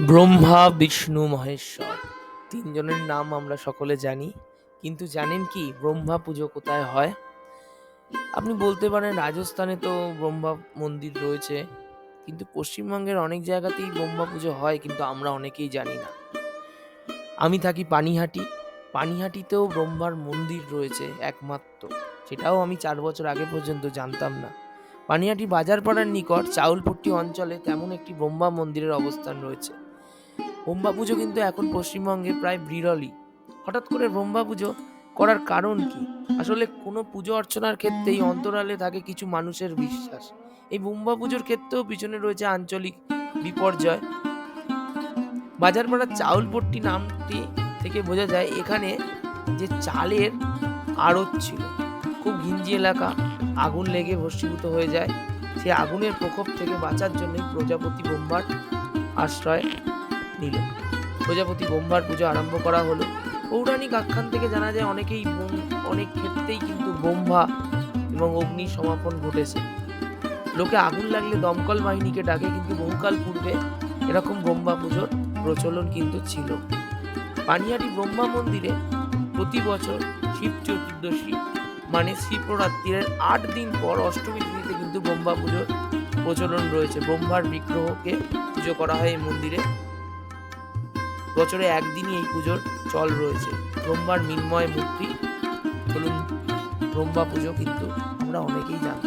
ব্রহ্মা, বিষ্ণু, মহেশ্বর। তিনজনের নাম আমরা সকলে জানি। কিন্তু জানেন কি, ব্রহ্মা পুজো কোথায় হয়? আপনি বলতে পারেন, রাজস্থানে তো ব্রহ্মা মন্দির রয়েছে। কিন্তু পশ্চিমবঙ্গের অনেক জায়গাতেই ব্রহ্মা পুজো হয়, কিন্তু আমরা অনেকেই জানি না। আমি থাকি পানিহাটি। পানিহাটিতেও ব্রহ্মার মন্দির রয়েছে একমাত্র। সেটাও আমি চার বছর আগে পর্যন্ত জানতাম না। পানিহাটি বাজারপাড়ার নিকট, চাউলপট্টি অঞ্চলে তেমন একটি ব্রহ্মা মন্দিরের অবস্থান রয়েছে। ব্রহ্মা পুজো কিন্তু এখন পশ্চিমবঙ্গে প্রায় বিরলই। হঠাৎ করে ব্রহ্মা পুজো করার কারণ কি? আসলে কোনো পুজো অর্চনার ক্ষেত্রেই অন্তরালে থাকে কিছু মানুষের বিশ্বাস। এই ব্রহ্মা পুজোর ক্ষেত্রেও পিছনে রয়েছে আঞ্চলিক বিপর্যয়। বাজারপাড়ার চাউলপট্টি নামটি থেকে বোঝা যায়, এখানে যে চালের আড়ত ছিল, খুব ঘিঞ্জি এলাকা, আগুন লেগে ভস্মীভূত হয়ে যায়। সেই আগুনের প্রকোপ থেকে বাঁচার জন্যই প্রজাপতি ব্রহ্মার আশ্রয় নিল প্রজাপতি ব্রহ্মার পুজো আরম্ভ করা হলো। পৌরাণিক আখ্যান থেকে জানা যায়, অনেকেই অনেক ক্ষেত্রেই কিন্তু ব্রহ্মা এবং অগ্নি সমাপন ঘটেছে। লোকে আগুন লাগলে দমকল বাহিনীকে ডাকে, কিন্তু বহুকাল পূর্বে এরকম ব্রহ্মা পুজোর প্রচলন কিন্তু ছিল। পানিহাটি ব্রহ্মা মন্দিরে প্রতি বছর শিব চতুর্দশী মানে শিবরাত্রির আট দিন পর অষ্টমী তিথিতে কিন্তু ব্রহ্মা পুজোর প্রচলন রয়েছে। ব্রহ্মার বিগ্রহকে পুজো করা হয় এই মন্দিরে। বছরে একদিনই এই পুজোর চল রয়েছে ব্রহ্মার মিন্ময় মূর্তি, চলুন ব্রহ্মা পুজো কিন্তু আমরা অনেকেই জানতাম না।